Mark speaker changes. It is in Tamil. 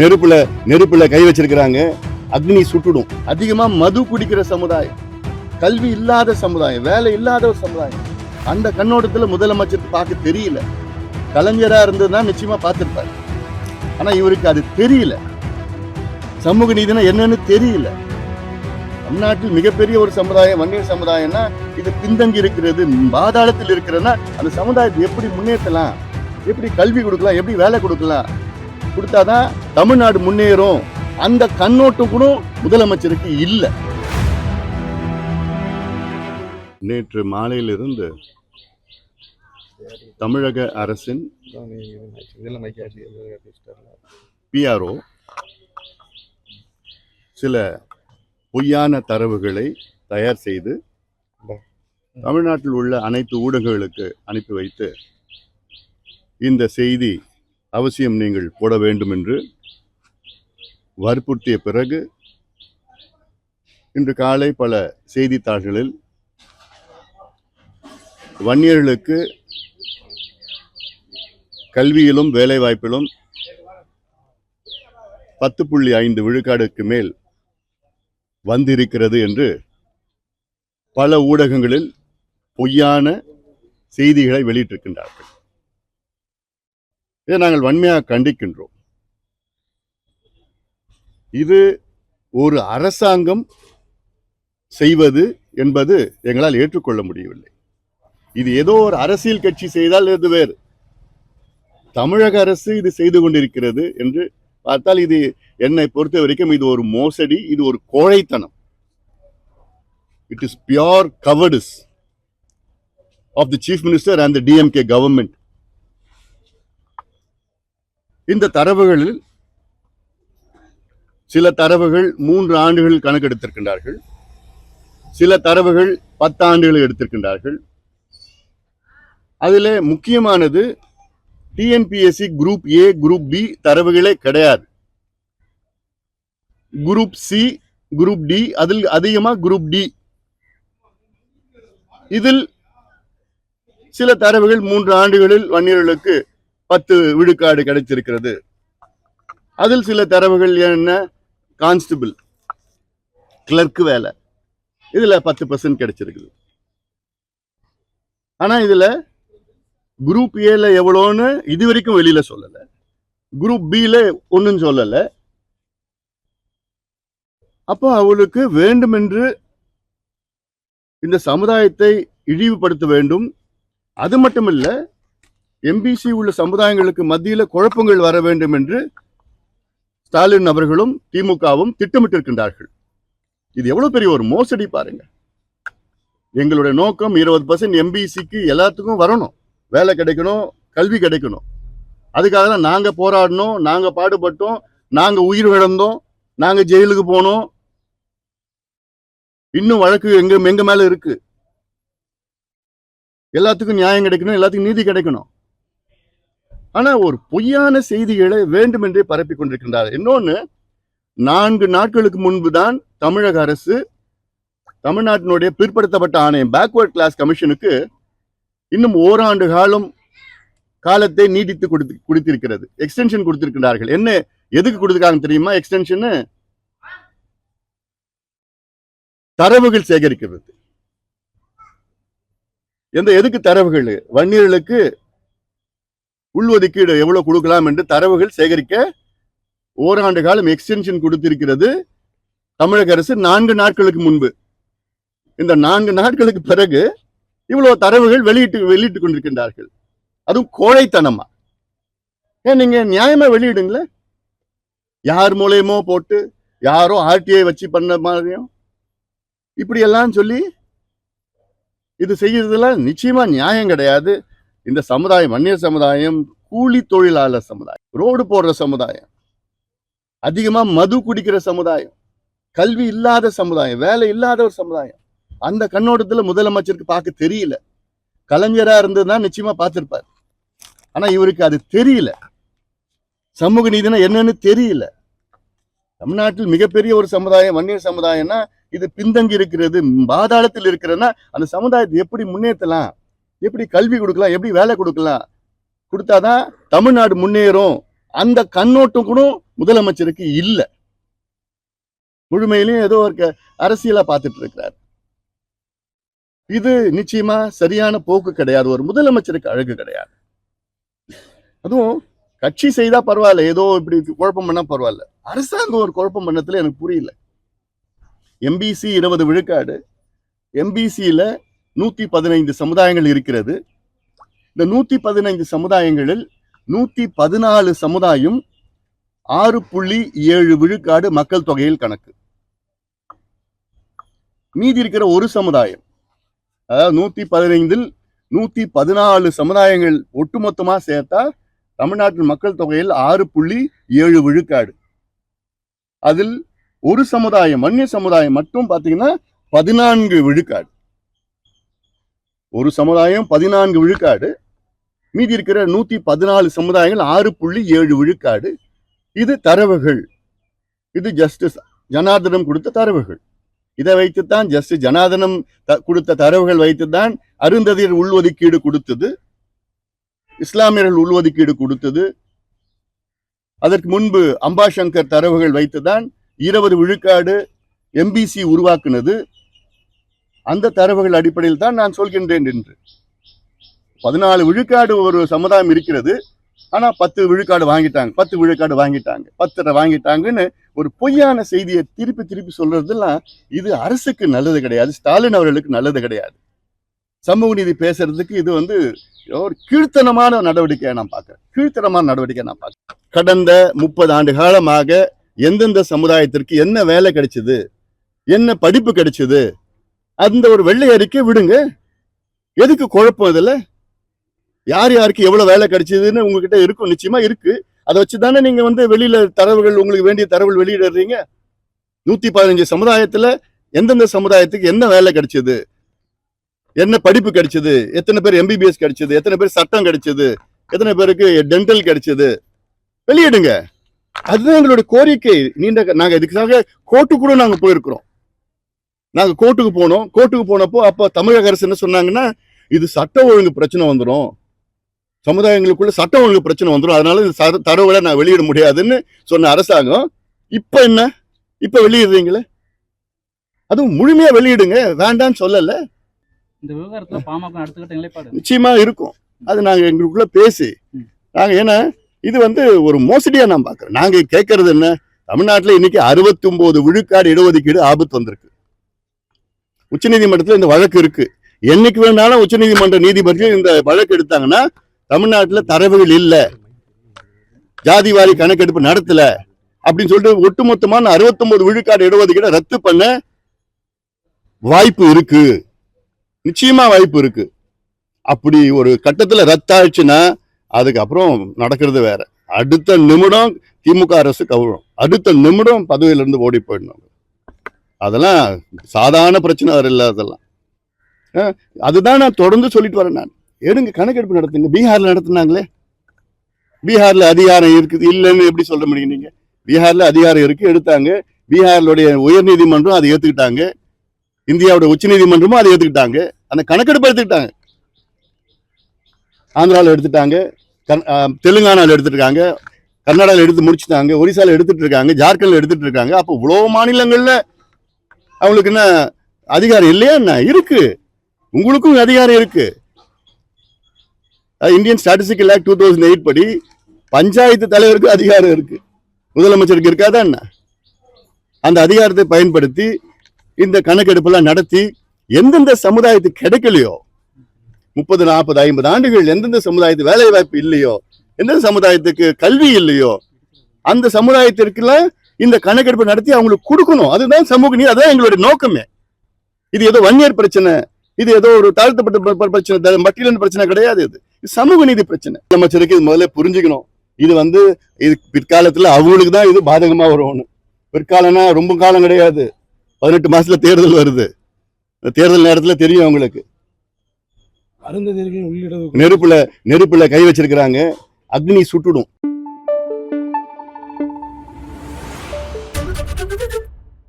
Speaker 1: நெருப்புல நெருப்புல கை வச்சிருக்கிறாங்க. அக்னி சுட்டுடும். அதிகமா மது குடிக்கிற சமுதாயம் கல்வி இல்லாத சமுதாயம் வேலை இல்லாத ஒரு சமுதாயம். அந்த கண்ணோட்டத்துல முதலமைச்சர் பார்க்க தெரியல. கலைஞரா இருந்ததுன்னா நிச்சயமா பார்த்திருப்பாரு. ஆனா இவருக்கு அது தெரியல. சமூக நீதினா என்னன்னு தெரியல. தமிழ்நாட்டில் மிகப்பெரிய ஒரு சமுதாயம் வன்னியர் சமுதாயம்னா இது பின்தங்கி இருக்கிறது பாதாளத்தில் இருக்கிறதுனா அந்த சமுதாயத்தை எப்படி முன்னேற்றலாம்? எப்படி கல்வி கொடுக்கலாம்? எப்படி வேலை கொடுக்கலாம்? கொடுத்தாதான் தமிழ்நாடு முன்னேறும். அந்த கண்ணோட்டம் கூட முதலமைச்சருக்கு இல்லை. நேற்று மாலையிலிருந்து தமிழக அரசின் பிஆர்ஓ சில பொய்யான தரவுகளை தயார் செய்து தமிழ்நாட்டில் உள்ள அனைத்து ஊடகங்களுக்கு அனுப்பி வைத்து இந்த செய்தி அவசியம் நீங்கள் போட வேண்டும் என்று வற்புறுத்திய பிறகு இன்று காலை பல செய்தித்தாள்களில் வன்னியர்களுக்கு கல்வியிலும் வேலைவாய்ப்பிலும் பத்து புள்ளி ஐந்து விழுக்காடுக்கு மேல் வந்திருக்கிறது என்று பல ஊடகங்களில் பொய்யான செய்திகளை வெளியிட்டிருக்கின்றார்கள். இதை நாங்கள் வன்மையாக கண்டிக்கின்றோம். இது ஒரு அரசாங்கம் செய்வது என்பது எங்களால் ஏற்றுக்கொள்ள முடியவில்லை. இது ஏதோ ஒரு அரசியல் கட்சி செய்தால் இது வேறு. தமிழக அரசு இது செய்து கொண்டிருக்கிறது என்று பார்த்தால் இது என்னை பொறுத்த வரைக்கும் இது ஒரு மோசடி இது ஒரு கோழைத்தனம். It is pure cowardice of the chief minister and the DMK government இந்த தரவுகளில் சில தரவுகள் மூன்று ஆண்டுகள் கணக்கெடுத்திருக்கின்றார்கள். சில தரவுகள் பத்து ஆண்டுகள் எடுத்திருக்கின்றார்கள். அதில் முக்கியமானது TNPSC group A group B தரவுகளே கிடையாது. குரூப் சி குரூப் டி அதில் அதிகமாக குரூப் டி இதில் சில தரவுகள் மூன்று ஆண்டுகளில் வன்னியர்களுக்கு பத்து விழுக்காடு கிடைச்சிருக்கிறது. அதில் சில தரவுகள் என்ன? கான்ஸ்டபிள். கிளர்க்கு வேலை. இதுல பத்து பர்சன்ட் கிடைச்சிருக்குது. ஆனா இதுல குரூப் ஏல எவ்வளோன்னு இது வரைக்கும் வெளியில சொல்லலை. குரூப் பில ஒன்றும் சொல்லலை. அப்போ அவளுக்கு வேண்டுமென்று இந்த சமுதாயத்தை இழிவுபடுத்த வேண்டும். அது மட்டுமல்ல எம்பிசி உள்ள சமுதாயங்களுக்கு மத்தியில் குழப்பங்கள் வர வேண்டும் என்று ஸ்டாலின் அவர்களும் திமுகவும் திட்டமிட்டிருக்கின்றார்கள். இது எவ்வளவு பெரிய ஒரு மோசடி பாருங்க. எங்களுடைய நோக்கம் இருபது பர்சன்ட் எம்பிசிக்கு எல்லாத்துக்கும் வரணும். வேலை கிடைக்கணும் கல்வி கிடைக்கணும். அதுக்காக தான் நாங்கள் போராடினோம் நாங்கள் பாடுபட்டோம் நாங்கள் உயிர் இழந்தோம் நாங்கள் ஜெயிலுக்கு போனோம். இன்னும் வழக்கு எங்க எங்க மேல இருக்கு? எல்லாத்துக்கும் நியாயம் கிடைக்கணும் எல்லாத்துக்கும் நீதி கிடைக்கணும். ஆனா ஒரு பொய்யான செய்திகளை வேண்டுமென்றே பரப்பி கொண்டிருக்கின்றார். இன்னொன்னு நான்கு நாட்களுக்கு முன்புதான் தமிழக அரசு தமிழ்நாட்டினுடைய பிற்படுத்தப்பட்ட ஆணையம் பேக்வர்ட் கிளாஸ் கமிஷனுக்கு இன்னும் ஓராண்டு காலம் காலத்தை நீடித்து கொடுத்து கொடுத்திருக்கிறது. எக்ஸ்டென்ஷன் கொடுத்திருக்கிறார்கள் என்ன எதுக்கு கொடுத்துருக்காங்க தெரியுமா? எக்ஸ்டென்ஷன் தரவுகள் சேகரிக்கிறது. எந்த எதுக்கு தரவுகள்? வன்னியர்களுக்கு உள்ஒதுக்கீடு எவ்வளவு கொடுக்கலாம் என்று தரவுகள் சேகரிக்க ஓராண்டு காலம் எக்ஸ்டென்ஷன் கொடுத்திருக்கிறது. தமிழக அரசு நான்கு நாட்களுக்கு முன்பு. இந்த நான்கு நாட்களுக்கு பிறகு இவ்வளவு தரவுகள் வெளியிட்டு வெளியிட்டு கொண்டிருக்கின்றார்கள். அதுவும் கோழைத்தனமா? ஏன் நீங்க நியாயமா வெளியிடுங்களேன்? யார் மூலயமோ போட்டு யாரோ ஆர்டிஐ வச்சு பண்ண மாதிரியும் இப்படி எல்லாம் சொல்லி இது செய்யறதுலாம் நிச்சயமா நியாயம் கிடையாது. இந்த சமுதாயம் வன்னியர் சமுதாயம் கூலி தொழிலாளர் சமுதாயம் ரோடு போடுற சமுதாயம் அதிகமா மது குடிக்கிற சமுதாயம் கல்வி இல்லாத சமுதாயம் வேலை இல்லாத ஒரு சமுதாயம் அந்த கண்ணோட்டத்துல முதலமைச்சருக்கு பார்க்க தெரியல. கலைஞரா இருந்ததுன்னா நிச்சயமா பார்த்துருப்பார். ஆனா இவருக்கு அது தெரியல. சமூக நீதினா என்னன்னு தெரியல. தமிழ்நாட்டில் மிகப்பெரிய ஒரு சமுதாயம் வன்னியர் சமுதாயம்னா இது பின்தங்கி இருக்கிறது பாதாளத்தில் இருக்கிறதுனா அந்த சமுதாயத்தை எப்படி முன்னேற்றலாம் எப்படி கல்வி கொடுக்கலாம் எப்படி வேலை கொடுக்கலாம்? கொடுத்தாதான் தமிழ்நாடு முன்னேறும். அந்த கண்ணோட்டம் கூட முதலமைச்சருக்கு இல்ல. முழுமையிலையும் ஏதோ ஒரு க- அரசியலா பார்த்துட்டு இருக்கிறார். இது நிச்சயமா சரியான போக்கு கிடையாது. ஒரு முதலமைச்சருக்கு அழகு கிடையாது. அதுவும் கட்சி செய்தா பரவாயில்ல. ஏதோ இப்படி குழப்பம் பண்ணா பரவாயில்ல. அரசாங்கம் ஒரு குழப்பம் பண்ணத்துல எனக்கு புரியல. எம்பிசி இருபது விழுக்காடு. எம்பிசியில நூற்றி பதினைந்து சமுதாயங்கள் இருக்கிறது. இந்த நூற்றி பதினைந்து சமுதாயங்களில் நூற்றி பதினாலு சமுதாயம் ஆறு புள்ளி ஏழு விழுக்காடு மக்கள் தொகையில் கணக்கு. மீதி இருக்கிற ஒரு சமுதாயம் அதாவது நூற்றி பதினைந்தில் நூற்றி பதினாலு சமுதாயங்கள் ஒட்டுமொத்தமாக சேர்த்தா தமிழ்நாட்டின் மக்கள் தொகையில் ஆறு புள்ளி ஏழு விழுக்காடு. அதில் ஒரு சமுதாயம் மன்னிய சமுதாயம் மட்டும் பார்த்தீங்கன்னா பதினான்கு விழுக்காடு. ஒரு சமுதாயம் பதினான்கு விழுக்காடு மீதி இருக்கிற நூத்தி பதினாலு சமுதாயங்கள் ஆறு புள்ளி ஏழு விழுக்காடு. இது தரவுகள். இது ஜஸ்டிஸ் ஜனார்தனம் கொடுத்த தரவுகள். இதை வைத்துத்தான் ஜஸ்டிஸ் ஜனார்தனம் த- கொடுத்த தரவுகள் வைத்துத்தான் அருந்ததியர் உள்ஒதுக்கீடு கொடுத்தது. இஸ்லாமியர்கள் உள்ஒதுக்கீடு கொடுத்தது. அதற்கு முன்பு அம்பாசங்கர் தரவுகள் வைத்துதான் இருபது விழுக்காடு எம்பிசி உருவாக்குனது. அந்த தரவுகள் அடிப்படையில் தான் நான் சொல்கின்றேன் என்று. பதினாலு விழுக்காடு ஒரு சமுதாயம் இருக்கிறது. ஆனா பத்து விழுக்காடு வாங்கிட்டாங்க பத்து விழுக்காடு வாங்கிட்டாங்க பத்தரை வாங்கிட்டாங்கன்னு ஒரு பொய்யான செய்தியை திருப்பி திருப்பி சொல்றதெல்லாம் இது அரசுக்கு நல்லது கிடையாது ஸ்டாலின் அவர்களுக்கு நல்லது கிடையாது. சமூக நீதி பேசுறதுக்கு இது வந்து ஒரு கீழ்த்தனமான நடவடிக்கையை நான் பார்க்குறேன். கீழ்த்தனமான நடவடிக்கை நான் பார்க்குறேன். கடந்த முப்பது ஆண்டு காலமாக எந்தெந்த சமுதாயத்திற்கு என்ன வேலை கிடைச்சது என்ன படிப்பு கிடைச்சது அந்த ஒரு வெள்ளை அறிக்கை விடுங்க. எதுக்கு குழப்பம் இதில் யார் யாருக்கு எவ்வளோ வேலை கிடைச்சதுன்னு உங்ககிட்ட இருக்கும் நிச்சயமா இருக்கு. அதை வச்சு தானே நீங்கள் வந்து வெளியில தரவுகள் உங்களுக்கு வேண்டிய தரவுகள் வெளியிடுறீங்க. நூற்றி பதினஞ்சு சமுதாயத்தில் எந்தெந்த சமுதாயத்துக்கு என்ன வேலை கிடைச்சது? என்ன படிப்பு கிடைச்சது? எத்தனை பேர் எம்பிபிஎஸ் கிடைச்சது? எத்தனை பேர் சட்டம் கிடைச்சது? எத்தனை பேருக்கு டென்டல் கிடைச்சது? வெளியிடுங்க. அதுதான் எங்களுடைய கோரிக்கை. நீண்ட நாங்கள் இதுக்காக கோர்ட்டு கூட நாங்கள் போயிருக்கிறோம். நாங்க கோர்ட்டுக்கு போனோம். கோர்ட்டுக்கு போனப்போ அப்போ தமிழக அரசு என்ன சொன்னாங்கன்னா இது சட்ட ஒழுங்கு பிரச்சனை வந்துடும் சமுதாயங்களுக்குள்ள சட்ட ஒழுங்கு பிரச்சனை வந்துடும் அதனால இந்த தரவுகளை நான் வெளியிட முடியாதுன்னு சொன்ன அரசாங்கம். இப்ப என்ன? இப்ப வெளியிடுறீங்களே? அதுவும் முழுமையா வெளியிடுங்க. வேண்டாம்னு சொல்லல.
Speaker 2: இந்த விவகாரத்துல பாமக அடுத்துக்கிட்ட நிலைப்பாடு.
Speaker 1: நிச்சயமா இருக்கும். அது நாங்க எங்களுக்குள்ள பேசி.
Speaker 2: ம்.
Speaker 1: நாங்க ஏன்னா இது வந்து ஒரு மோசடியா நான் பாக்குறேன். நாங்க கேட்கறது என்ன? தமிழ்நாட்டுல இன்னைக்கு அறுபத்தி ஒன்பது விழுக்காடு இடஒதுக்கீடு ஆபத்து வந்திருக்கு. உச்சநீதிமன்றத்தில் இந்த வழக்கு இருக்கு. என்னைக்கு வேணாலும் உச்சநீதிமன்ற நீதிபதிகள் இந்த வழக்கு எடுத்தாங்கன்னா தமிழ்நாட்டில் தரவுகள் இல்லை. ஜாதிவாரி கணக்கெடுப்பு நடத்தல அப்படின்னு சொல்லிட்டு ஒட்டுமொத்தமான 69 விழுக்காடு இடஒதுக்கீடு ரத்து பண்ண வாய்ப்பு இருக்கு. நிச்சயமா வாய்ப்பு இருக்கு. அப்படி ஒரு கட்டத்தில் ரத்தாயிடுச்சுன்னா அதுக்கப்புறம் நடக்கிறது வேற. அடுத்த நிமிடம் திமுக அரசு கவுழும். அடுத்த நிமிடம் பதவியிலிருந்து ஓடி போயிடணும். அதெல்லாம் சாதாரண பிரச்சனை வர இல்லை அதெல்லாம். அதுதான் நான் தொடர்ந்து சொல்லிட்டு வரேன் நான். எடுங்க கணக்கெடுப்பு நடத்துங்க. பீகாரில் நடத்துனாங்களே? பீகாரில் அதிகாரம் இருக்குது இல்லைன்னு எப்படி சொல்ல முடியும் நீங்கள் பீகாரில் அதிகாரம் இருக்குது எடுத்தாங்க. பீகாரிலுடைய உயர்நீதிமன்றம் அதை ஏற்றுக்கிட்டாங்க இந்தியாவோட உச்சநீதிமன்றமும் அதை ஏற்றுக்கிட்டாங்க அந்த கணக்கெடுப்பு எடுத்துக்கிட்டாங்க. ஆந்திராவில் எடுத்துட்டாங்க கன் தெலுங்கானாவில் தெலுங்கானால எடுத்துருக்காங்க கர்நாடகாவில் எடுத்து முடிச்சுட்டாங்க ஒரிசாவில் எடுத்துட்டு இருக்காங்க ஜார்க்கண்ட்ல எடுத்துட்டு இருக்காங்க. அப்போ இவ்வளோ மாநிலங்களில் அவங்களுக்கு என்ன அதிகாரம் இல்லையா என்ன? இருக்கு. உங்களுக்கும் அதிகாரம் இருக்கு. Indian statistical act two thousand eight படி பஞ்சாயத்து தலைவருக்கு அதிகாரம் இருக்கு. முதலமைச்சருக்கு இருக்காதா என்ன? அந்த அதிகாரத்தை பயன்படுத்தி இந்த கணக்கெடுப்பெல்லாம் நடத்தி எந்தெந்த சமுதாயத்துக்கு கிடைக்கலையோ முப்பது நாற்பது ஐம்பது ஆண்டுகள் எந்தெந்த சமுதாயத்து வேலை வாய்ப்பு இல்லையோ எந்தெந்த சமுதாயத்துக்கு கல்வி இல்லையோ அந்த சமுதாயத்திற்குலாம் இந்த கணக்கெடுப்பு நடத்தி அவங்களுக்கு கொடுக்கணும். அதுதான் சமூக நீதி அதான் எங்களுடைய நோக்கமே. இது ஏதோ வன்னியர் பிரச்சனை இது ஏதோ ஒரு தாழ்த்தப்பட்ட பிரச்சனை பட்டியலின் பிரச்சனை கிடையாது இது. சமூக நீதி பிரச்சனை. அமைச்சருக்கு இது முதல்ல புரிஞ்சுக்கணும். இது வந்து இது பிற்காலத்துல அவங்களுக்கு தான் இது பாதகமா வரும்னு. பிற்காலம்னா ரொம்ப காலம் கிடையாது. பதினெட்டு மாசத்துல தேர்தல் வருது. தேர்தல் நேரத்துல தெரியும் அவங்களுக்கு. நெருப்புல நெருப்புல கை வச்சிருக்கிறாங்க. அக்னி சுட்டுடும்.